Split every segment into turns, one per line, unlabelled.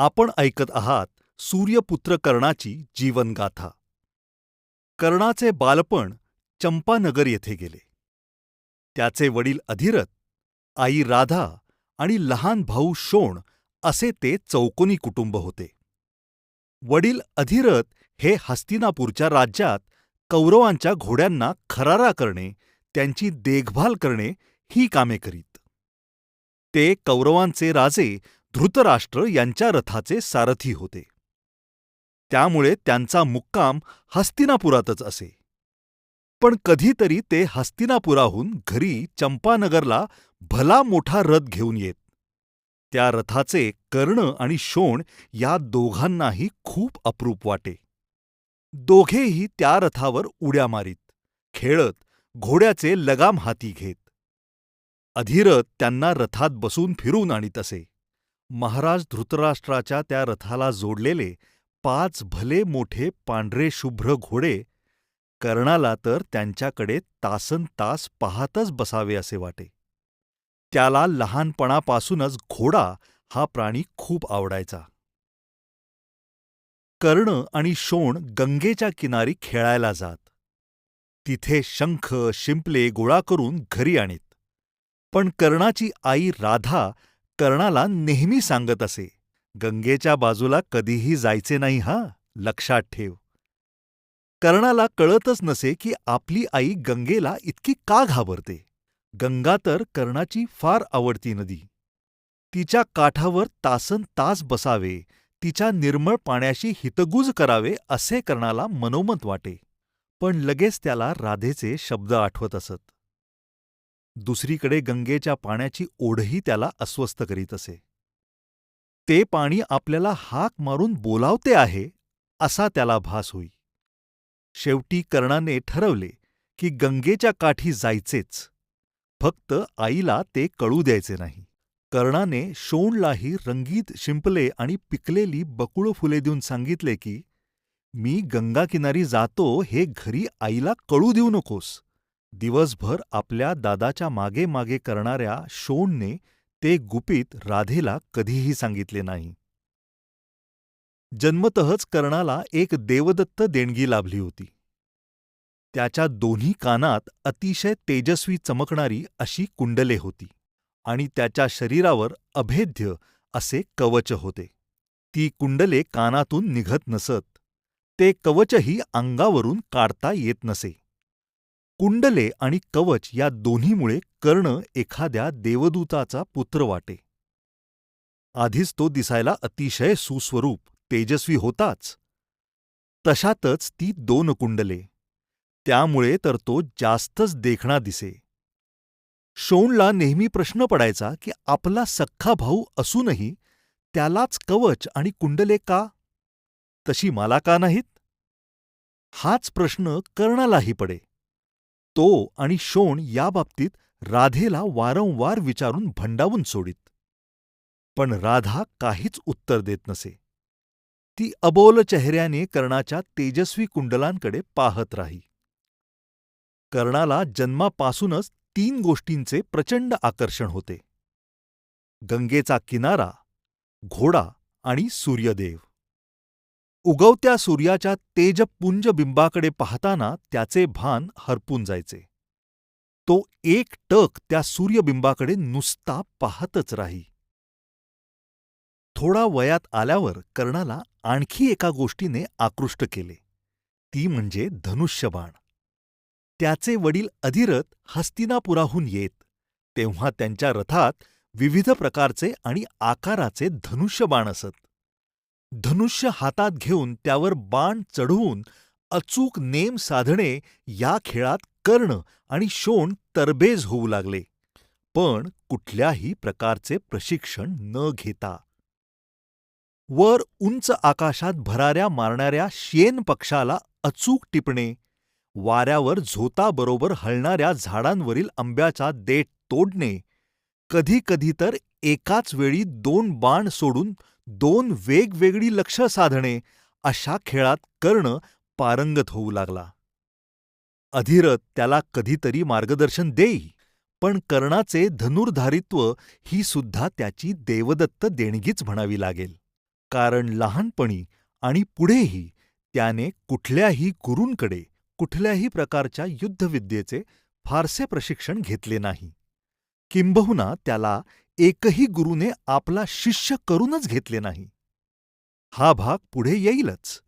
आपण ऐकत आहात सूर्यपुत्र कर्णाची जीवनगाथा. कर्णाचे बालपण चंपानगर येथे गेले. त्याचे वडील अधिरथ आई राधा आणि लहान भाऊ शोण असे ते चौकोनी कुटुंब होते. वडील अधिरथ हे हस्तिनापूरच्या राज्यात कौरवांच्या घोड्यांना खरारा करणे त्यांची देखभाल करणे ही कामे करीत. ते कौरवांचे राजे धृतराष्ट्र यांच्या रथाचे सारथी होते. त्यामुळे त्यांचा मुक्काम हस्तिनापुरातच असे. पण कधीतरी ते हस्तिनापुराहून घरी चंपानगरला भला मोठा रथ घेऊन येत. त्या रथाचे कर्ण आणि शोण या दोघांनाही खूप अप्रूप वाटे. दोघेही त्या रथावर उड्या मारीत खेळत घोड्याचे लगाम हाती घेत. अधिरथ त्यांना रथात बसून फिरून आणीत असे महाराज धृतराष्ट्राच्या त्या रथाला जोडलेले पाच भले मोठे पांढरे शुभ्र घोडे कर्णाला तर त्यांच्याकडे तासन तास पाहतच बसावे असे वाटे. त्याला लहानपणापासूनच घोडा हा प्राणी खूप आवडायचा. कर्ण आणि शोण गंगेच्या किनारी खेळायला जात. तिथे शंख शिंपले गोळा करून घरी आणीत. पण कर्णाची आई राधा कर्णाला नेहमी सांगत असे. गंगेच्या बाजूला कधीही जायचे नाही हा लक्षात ठेव. कर्णाला कळतच नसे की आपली आई गंगेला इतकी का घाबरते? गंगा तर कर्णाची फार आवडती नदी. तिच्या काठावर तासन तास बसावे तिच्या निर्मळ पाण्याशी हितगुज करावे असे कर्णाला मनोमत वाटे. पण लगेच त्याला राधेचे शब्द आठवत असत. दुसरीकडे गंगेच्या पाण्याची ओढही त्याला अस्वस्थ करीत असे. ते पाणी आपल्याला हाक मारून बोलावते आहे असा त्याला भास होई. शेवटी कर्णाने ठरवले की गंगेच्या काठी जायचेच. फक्त आईला ते कळू द्यायचे नाही. कर्णाने शोणलाही रंगीत शिंपले आणि पिकलेली बकुळ फुले देऊन सांगितले की मी गंगाकिनारी जातो हे घरी आईला कळू देऊ नकोस. दिवसभर आपल्या दादाच्या मागे मागे करणाऱ्या शोणने ते गुपित राधेला कधीही सांगितले नाही. जन्मतःच कर्णाला एक देवदत्त देणगी लाभली होती. त्याच्या दोन्ही कानात अतिशय तेजस्वी चमकणारी अशी कुंडले होती आणि त्याच्या शरीरावर अभेद्य असे कवच होते. ती कुंडले कानातून निघत नसत. ते कवचही अंगावरून काढता येत नसे. कुंडले आणि कवच या दोन्हीमुळे कर्ण एखाद्या देवदूताचा पुत्र वाटे. आधीच तो दिसायला अतिशय सुस्वरूप तेजस्वी होताच. तशातच ती दोन कुंडले. त्यामुळे तर तो जास्तच देखणा दिसे. शोणला नेहमी प्रश्न पडायचा की आपला सख्खा भाऊ असूनही त्यालाच कवच आणि कुंडले का? तशी मला का नाहीत? हाच प्रश्न कर्णालाही पडे. तो आणि शोण याबाबतीत राधेला वारंवार विचारून भंडावून सोडीत. पण राधा काहीच उत्तर देत नसे. ती अबोल चेहऱ्याने कर्णाच्या तेजस्वी कुंडलांकडे पाहत राही. कर्णाला जन्मापासूनच तीन गोष्टींचे प्रचंड आकर्षण होते. गंगेचा किनारा घोडा आणि सूर्यदेव. उगवत्या सूर्याच्या तेजपुंज बिंबाकडे पाहताना त्याचे भान हरपून जायचे. तो एक टक त्या सूर्यबिंबाकडे नुसता पाहतच राही. थोडा वयात आल्यावर कर्णाला आणखी एका गोष्टीने आकृष्ट केले. ती म्हणजे धनुष्यबाण. त्याचे वडील अधिरथ हस्तिनापुराहून येत तेव्हा त्यांच्या रथात विविध प्रकारचे आणि आकाराचे धनुष्यबाण असत. धनुष्य हातात घेऊन त्यावर बाण चढवून अचूक नेम साधणे या खेळात कर्ण आणि शोण तरबेज होऊ लागले. पण कुठल्याही प्रकारचे प्रशिक्षण न घेता. वर उंच आकाशात भराऱ्या मारणाऱ्या शेन पक्षाला अचूक टिपणे वाऱ्यावर झोताबरोबर हलणाऱ्या झाडांवरील आंब्याचा देठ तोडणे कधी कधी तर एकाच वेळी दोन बाण सोडून दोन वेगवेगळी लक्ष साधणे अशा खेळात कर्ण पारंगत होऊ लागला. अधिरथ त्याला कधीतरी मार्गदर्शन देई पण कर्णाचे धनुर्धारित्व ही सुद्धा त्याची देवदत्त देणगीच म्हणावी लागेल. कारण लहानपणी आणि पुढेही त्याने कुठल्याही गुरूंकडे कुठल्याही प्रकारच्या युद्धविद्येचे फारसे प्रशिक्षण घेतले नाही. किंबहुना त्याला एकही गुरुने आपला शिष्य करूनच घेतले नाही. हा भाग पुढे येईलच.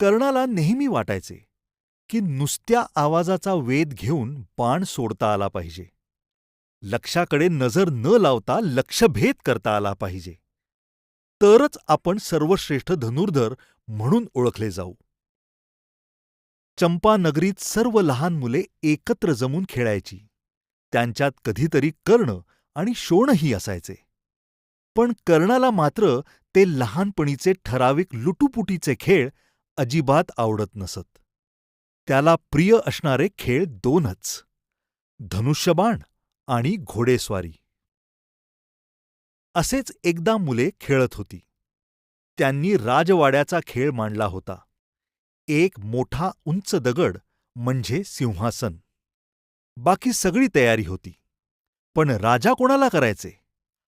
कर्णाला नेहमी वाटायचे की नुसत्या आवाजाचा वेध घेऊन बाण सोडता आला पाहिजे. लक्षाकडे नजर न लावता लक्षभेद करता आला पाहिजे. तरच आपण सर्वश्रेष्ठ धनुर्धर म्हणून ओळखले जाऊ. चंपानगरीत सर्व लहान मुले एकत्र जमून खेळायची. त्यांच्यात कधीतरी कर्ण आणि शोणही असायचे. पण कर्णाला मात्र ते लहानपणीचे ठराविक लुटुपुटीचे खेळ अजिबात आवडत नसत. त्याला प्रिय असणारे खेळ दोनच धनुष्यबाण आणि घोडेस्वारी. असेच एकदा मुले खेळत होती. त्यांनी राजवाड्याचा खेळ मांडला होता. एक मोठा उंच दगड म्हणजे सिंहासन. बाकी सगळी तयारी होती. पण राजा कोणाला करायचे?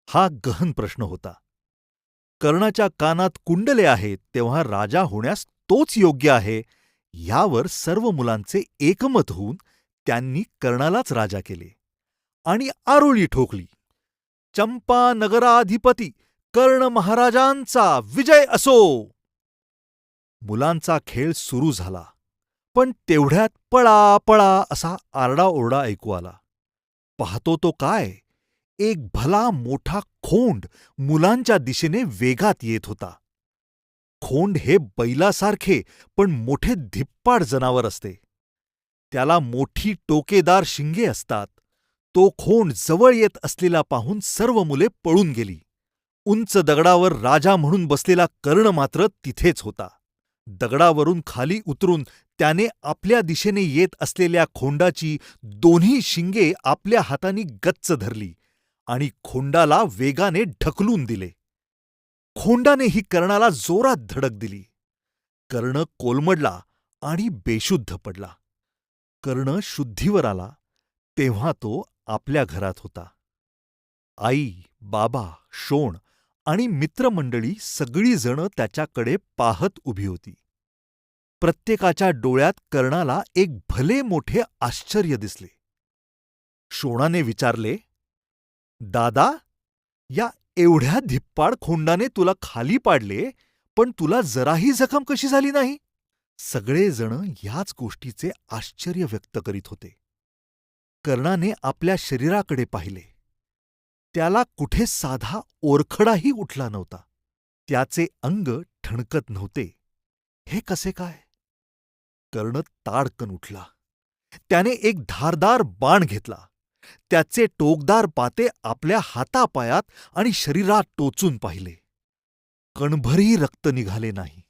हा गहन प्रश्न होता. कर्णाच्या कानात कुंडले आहेत तेव्हा राजा होण्यास तोच योग्य आहे यावर सर्व मुलांचे एकमत होऊन त्यांनी कर्णालाच राजा केले. आणि आरोळी ठोकली. चंपा नगराधिपती कर्ण महाराजांचा विजय असो! मुलांचा खेळ सुरू झाला. पण तेवढ्यात पळा पळा असा आरडाओरडा ऐकू आला. पाहतो तो काय? एक भला मोठा खोंड मुलांच्या दिशेने वेगात येत होता. खोंड हे बैलासारखे पण मोठे धिप्पाड जनावर असते. त्याला मोठी टोकेदार शिंगे असतात. तो खोंड जवळ येत असलेला पाहून सर्व मुले पळून गेली. उंच दगडावर राजा म्हणून बसलेला कर्ण मात्र तिथेच होता. दगडावरून खाली उतरून त्याने आपल्या दिशेने येत असलेल्या खोंडाची दोन्ही शिंगे आपल्या हातांनी गच्च धरली आणि खोंडाला वेगाने ढकलून दिले. खोंडानेही कर्णाला जोरात धडक दिली. कर्ण कोलमडला आणि बेशुद्ध पडला. कर्ण शुद्धीवर आला तेव्हा तो आपल्या घरात होता. आई बाबा शोण आणि मित्रमंडळी सगळीजणं त्याच्याकडे पाहत उभी होती. प्रत्येकाच्या डोळ्यात कर्णाला एक भले मोठे आश्चर्य दिसले. शोणाने विचारले दादा या एवढ्या धिप्पाड खोंडाने तुला खाली पाडले पण तुला जराही जखम कशी झाली नाही? सगळेजण याच गोष्टीचे आश्चर्य व्यक्त करीत होते. कर्णाने आपल्या शरीराकडे पाहिले. त्याला कुठे साधा ओरखडाही उठला नव्हता. त्याचे अंग ठणकत नव्हते. हे कसे काय? कर्ण ताडकन उठला. त्याने एक धारदार बाण घेतला. त्याचे टोकदार पाते आपल्या हातापायात आणि शरीरात टोचून पाहिले. कणभरही रक्त निघाले नाही.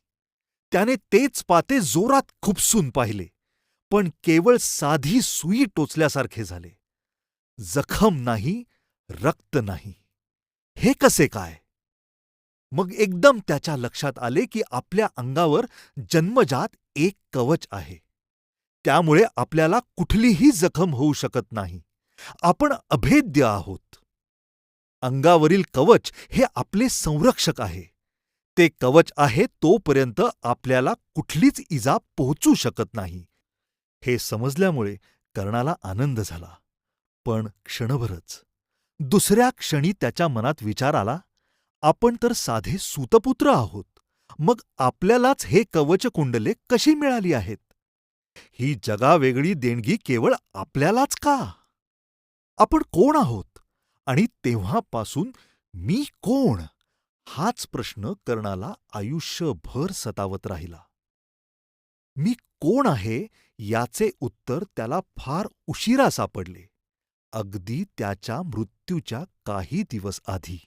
त्याने तेच पाते जोरात खुपसून पाहिले पण केवळ साधी सुई टोचल्यासारखे झाले. जखम नाही रक्त नाही. हे कसे काय? मग एकदम त्याच्या लक्षात आले की आपल्या अंगावर जन्मजात एक कवच आहे. त्यामुळे आपल्याला कुठलीही जखम होऊ शकत नाही. आपण अभेद्य आहोत. अंगावरील कवच हे आपले संरक्षक आहे. ते कवच आहे तोपर्यंत आपल्याला कुठलीच इजा पोहोचू शकत नाही. हे समजल्यामुळे कर्णाला आनंद झाला. पण क्षणभरच. दुसऱ्या क्षणी त्याच्या मनात विचार आला आपण तर साधे सूतपुत्र आहोत. मग आपल्यालाच हे कवच कुंडले कशी मिळाली आहेत? ही जगावेगळी देणगी केवळ आपल्यालाच का? आपण कोण आहोत? आणि तेव्हापासून मी कोण? हाच प्रश्न कर्णाला आयुष्यभर सतावत राहिला. मी कोण आहे याचे उत्तर त्याला फार उशिरा सापडले. अगदी त्याच्या मृत्यूच्या काही दिवस आधी.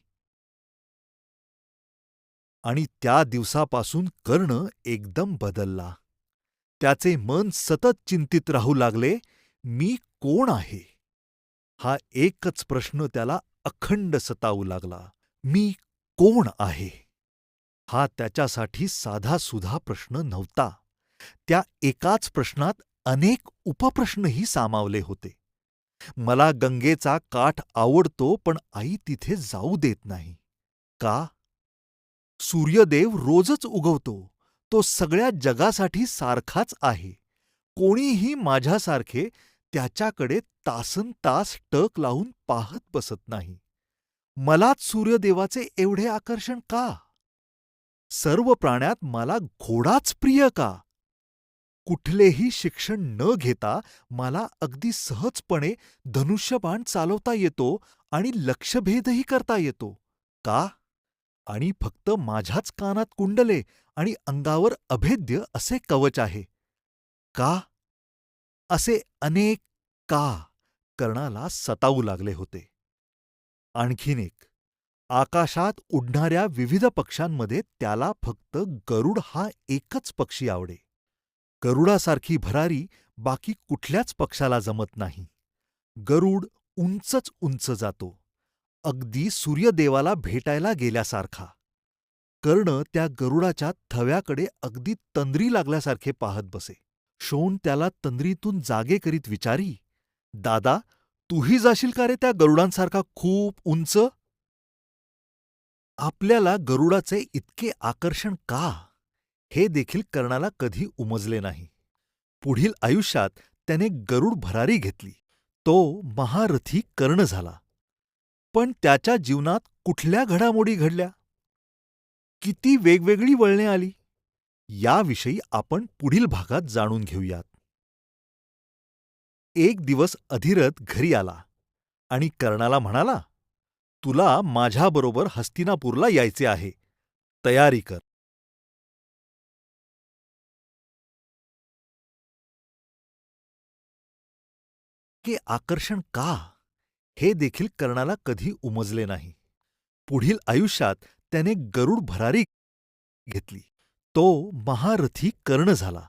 आणि त्या दिवसापासून कर्ण एकदम बदलला. त्याचे मन सतत चिंतित राहू लागले मी कोण आहे? हा एकच प्रश्न त्याला अखंड सतावू लागला. मी कोण आहे? हा त्याच्यासाठी साधासुधा प्रश्न नव्हता. त्या एकाच प्रश्नात अनेक उपप्रश्नही सामावले होते. मला गंगेचा काठ आवडतो पण आई तिथे जाऊ देत नाही. का? सूर्यदेव रोजच उगवतो. तो सगळ्या जगासाठी सारखाच आहे. कोणीही माझ्यासारखे त्याच्याकडे तासनतास टक लावून पाहत बसत नाही. मलाच सूर्यदेवाचे एवढे आकर्षण का? सर्व प्राण्यात मला घोडाच प्रिय का? कुठलेही शिक्षण न घेता मला अगदी सहजपणे धनुष्यबाण चालवता येतो आणि लक्ष्यभेदही करता येतो. का? आणि फक्त माझ्याच कानात कुंडले आणि अंगावर अभेद्य असे कवच आहे. का? असे अनेक का कर्णाला सतावू लागले होते. आणखीन एक आकाशात उडणाऱ्या विविध पक्ष्यांमध्ये त्याला फक्त गरुड हा एकच पक्षी आवडे. गरुडासारखी भरारी बाकी कुठल्याच पक्षाला जमत नाही. गरुड उंचच उंच जातो. अगदी सूर्यदेवाला भेटायला गेल्यासारखा. कर्ण त्या गरुडाच्या थव्याकडे अगदी तंद्री लागल्यासारखे पाहत बसे. शोन त्याला तंद्रीतून जागे करीत विचारी दादा तूही जाशील का रे त्या गरुडांसारखा खूप उंच? आपल्याला गरुडाचे इतके आकर्षण का? हे देखील कर्णाला कधी उमजले नाही. पुढील आयुष्यात त्याने गरुड भरारी घेतली. तो महारथी कर्ण झाला. पण त्याच्या जीवनात कुठल्या घडामोडी घडल्या? किती वेगवेगळी वळणे आली? याविषयी आपण पुढील भागात जाणून घेऊयात. एक दिवस अधिरथ घरी आला आणि कर्णाला म्हणाला तुला माझ्याबरोबर हस्तिनापूरला यायचे आहे. तयारी कर. के आकर्षण का? हे देखील कर्णाला कधी उमजले नाही. पुढील आयुष्यात त्याने गरुड भरारी घेतली. तो महारथी कर्ण झाला.